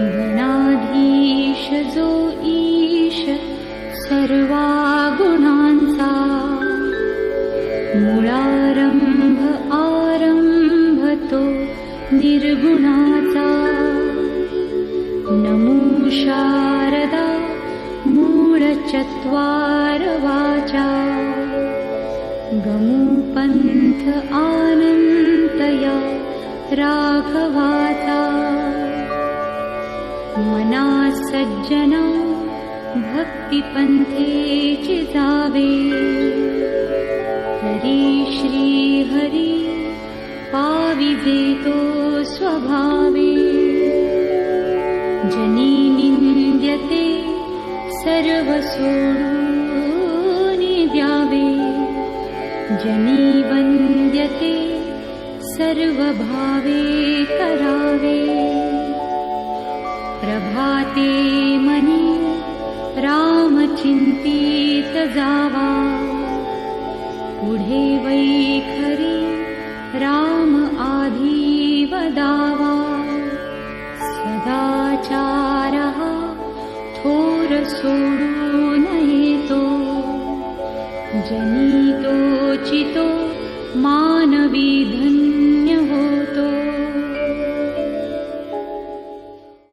गुणाधीश जो ईश सर्वा गुणांसा मूारम्भ आरम्भतो दीर्गुणाच नमु शारदा मूढचत्वार वाचा गमुपन्थ आनन्तया रा सज्जना भक्तिपन्थे चितावे। हरि श्रीहरि पाविजेतो स्वभावे। जनी निन्द्यते सर्वसोडूनि द्यावे जनी वन्द्यते सर्वभावे करावे जावा। पुढे वैखरी राम आधी वदावा सदाचारः थोर सोडू नयेतो जनितो चितो